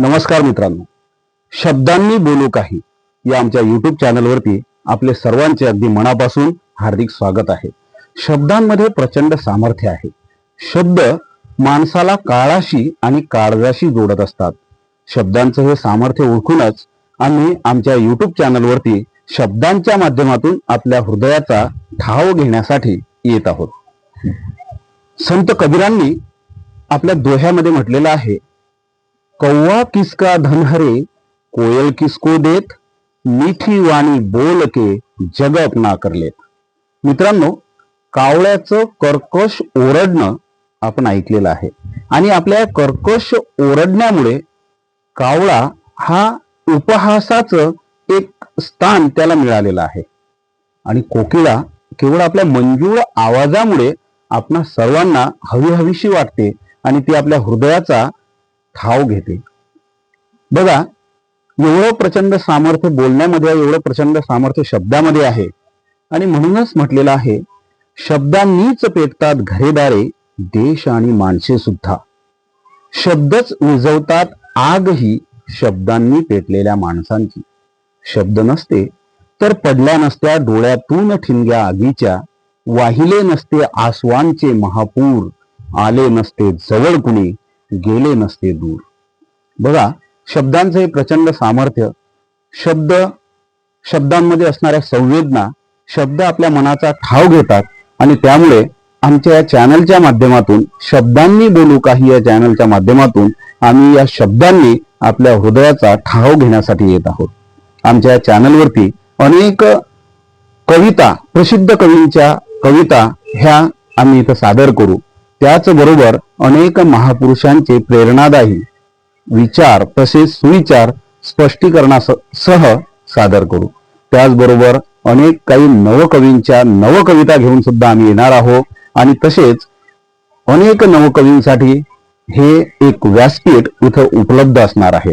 नमस्कार मित्रांनो. शब्दांनी बोलू काही या आमच्या युट्यूब चॅनलवरती आपले सर्वांचे अगदी मनापासून हार्दिक स्वागत आहे. शब्दांमध्ये प्रचंड सामर्थ्य आहे. शब्द माणसाला काळाशी आणि काळजाशी जोडत असतात. शब्दांचं हे सामर्थ्य ओळखूनच आम्ही आमच्या युट्यूब चॅनलवरती शब्दांच्या माध्यमातून आपल्या हृदयाचा ठाव घेण्यासाठी येत आहोत. संत कबीरांनी आपल्या दोह्यामध्ये म्हटलेलं आहे कौवा किसका धनहरे कोयल किसको देत मिठी वाणी बोल के जग अपना करलेत मित्रांनो कावळ्याचं कर्कश ओरडणं आपण ऐकलेलं आहे. आणि आपल्या कर्कश ओरडण्यामुळे कावळा हा उपहासाचं एक स्थान त्याला मिळालेलं आहे. आणि कोकिळा केवळ आपल्या मंजूळ आवाजामुळे आपणा सर्वांना हवीहवीशी वाटते आणि ती आपल्या हृदयाचा ठाव घेते. बघा एवढं प्रचंड सामर्थ्य बोलण्यामध्ये एवढं प्रचंड सामर्थ्य शब्दामध्ये आहे. आणि म्हणूनच म्हटलेलं आहे शब्दांनीच पेटतात घरेदारे देश आणि माणसे सुद्धा. शब्दच विझवतात आगही शब्दांनी पेटलेल्या माणसांची. शब्द नसते तर पडल्या नसत्या डोळ्यातून ठिणग्या आगीच्या वाहिले नसते आसवांचे महापूर आले नसते जवळ कुणी गेले नसते दूर. बघा शब्दांचं हे प्रचंड सामर्थ्य शब्द शब्दांमध्ये असणाऱ्या संवेदना शब्द आपल्या मनाचा ठाव घेतात आणि त्यामुळे आमच्या या चॅनलच्या माध्यमातून शब्दांनी बोलू काही या चॅनलच्या माध्यमातून आम्ही या शब्दांनी आपल्या हृदयाचा ठाव घेण्यासाठी येत आहोत. आमच्या या चॅनलवरती अनेक कविता प्रसिद्ध कवींच्या कविता ह्या आम्ही इथं सादर करू. त्याचबरोबर अनेक महापुरुषांचे प्रेरणादायी विचार तसेच सुविचार स्पष्टीकरणासह सादर करू. त्याचबरोबर अनेक काही नवकवींच्या नवकविता घेऊन सुद्धा आम्ही येणार आहोत आणि तसेच अनेक नवकवींसाठी हे एक व्यासपीठ इथं उपलब्ध असणार आहे.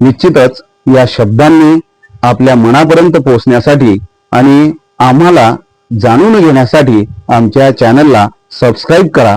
निश्चितच या शब्दांनी आपल्या मनापर्यंत पोहोचण्यासाठी आणि आम्हाला जाणून घेण्यासाठी आमच्या चॅनलला सबस्क्राईब करा